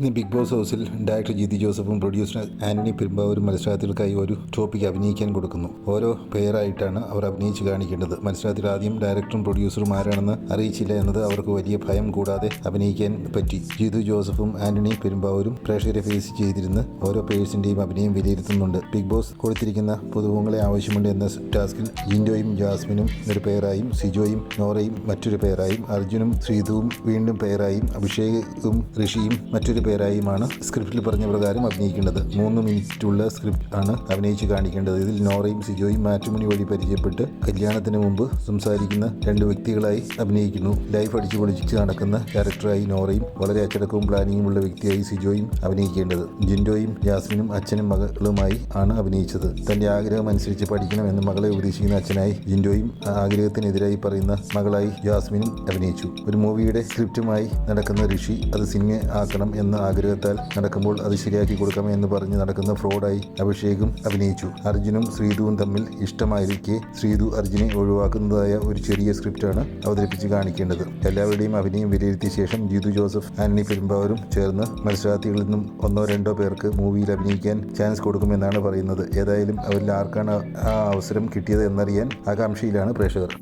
ഇന്ന് big boss ഹൗസിൽ director ജിതി ജോസഫും പ്രൊഡ്യൂസർ ആന്റണി പെരുമ്പാവൂരും മത്സരാർത്ഥികൾക്കായി ഒരു ടോപ്പിക് അഭിനയിക്കാൻ കൊടുക്കുന്നു. ഓരോ പേരായിട്ടാണ് അവർ അഭിനയിച്ച് കാണിക്കേണ്ടത്. മത്സരാർത്ഥികൾ ആദ്യം ഡയറക്ടറും പ്രൊഡ്യൂസറും ആരാണെന്ന് അറിയിച്ചില്ല എന്നത് അവർക്ക് വലിയ ഭയം കൂടാതെ അഭിനയിക്കാൻ പറ്റി. ജിതു ജോസഫും ആന്റണി പെരുമ്പാവൂരും പ്രേക്ഷകരെ ഫേസ് ചെയ്തിരുന്ന് ഓരോ പേഴ്സിന്റെയും അഭിനയം വിലയിരുത്തുന്നുണ്ട്. ബിഗ് ബോസ് കൊടുത്തിരിക്കുന്ന പുതുമുഖങ്ങളെ ആവശ്യമുണ്ട് എന്ന ടാസ്കിൽ ജിൻഡോയും ജാസ്മിനും ഒരു പേരായും സിജോയും നോറയും മറ്റൊരു പേരായും അർജുനും ശ്രീധുവും വീണ്ടും പേരായും അഭിഷേകും ഋഷിയും മറ്റൊരു പേരായുമാണ് സ്ക്രിപ്റ്റിൽ പറഞ്ഞ പ്രകാരം അഭിനയിക്കേണ്ടത്. മൂന്ന് മിനിറ്റുള്ള സ്ക്രിപ്റ്റ് ആണ് അഭിനയിച്ച് കാണിക്കേണ്ടത്. ഇതിൽ നോറയും സിജോയും മാറ്റുമണി വഴി പരിചയപ്പെട്ട് കല്യാണത്തിന് മുമ്പ് സംസാരിക്കുന്ന രണ്ട് വ്യക്തികളായി അഭിനയിക്കുന്നു. ലൈഫ് അടിച്ചു പൊളിച്ച് നടക്കുന്ന ക്യാരക്ടറായി നോറയും വളരെ അച്ചടക്കവും പ്ലാനിങ്ങും ഉള്ള വ്യക്തിയായി സിജോയും അഭിനയിക്കേണ്ടത്. ജിൻഡോയും യാസ്മിനും അച്ഛനും മകളുമായി ആണ് അഭിനയിച്ചത്. തന്റെ ആഗ്രഹം അനുസരിച്ച് പഠിക്കണമെന്ന് മകളെ ഉപദേശിക്കുന്ന അച്ഛനായി ജിൻഡോയും ആഗ്രഹത്തിനെതിരായി പറയുന്ന മകളായി ജാസ്മിനും അഭിനയിച്ചു. ഒരു മൂവിയുടെ സ്ക്രിപ്റ്റുമായി നടക്കുന്ന ഋഷി അത് സിനിമ ആക്കണം എന്ന ആഗ്രഹത്താൽ നടക്കുമ്പോൾ അത് ശരിയാക്കി കൊടുക്കാം എന്ന് പറഞ്ഞ് നടക്കുന്ന ഫ്രോഡായി അഭിഷേകും അഭിനയിച്ചു. അർജുനും ശ്രീധുവും തമ്മിൽ ഇഷ്ടമായിരിക്കെ ശ്രീധു അർജുനെ ഒഴിവാക്കുന്നതായ ഒരു ചെറിയ സ്ക്രിപ്റ്റാണ് അവതരിപ്പിച്ച് കാണിക്കേണ്ടത്. എല്ലാവരുടെയും അഭിനയം വിലയിരുത്തിയ ശേഷം ജിതു ജോസഫ് ആന്റണി പെരുമ്പാവരും ചേർന്ന് മത്സരാർത്ഥികളിൽ നിന്നും ഒന്നോ രണ്ടോ പേർക്ക് മൂവിയിൽ അഭിനയിക്കാൻ ചാൻസ് കൊടുക്കുമെന്നാണ് പറയുന്നത്. ഏതായാലും അവരിൽ ആർക്കാണ് ആ അവസരം കിട്ടിയത് എന്നറിയാൻ ആകാംക്ഷയിലാണ് പ്രേക്ഷകർ.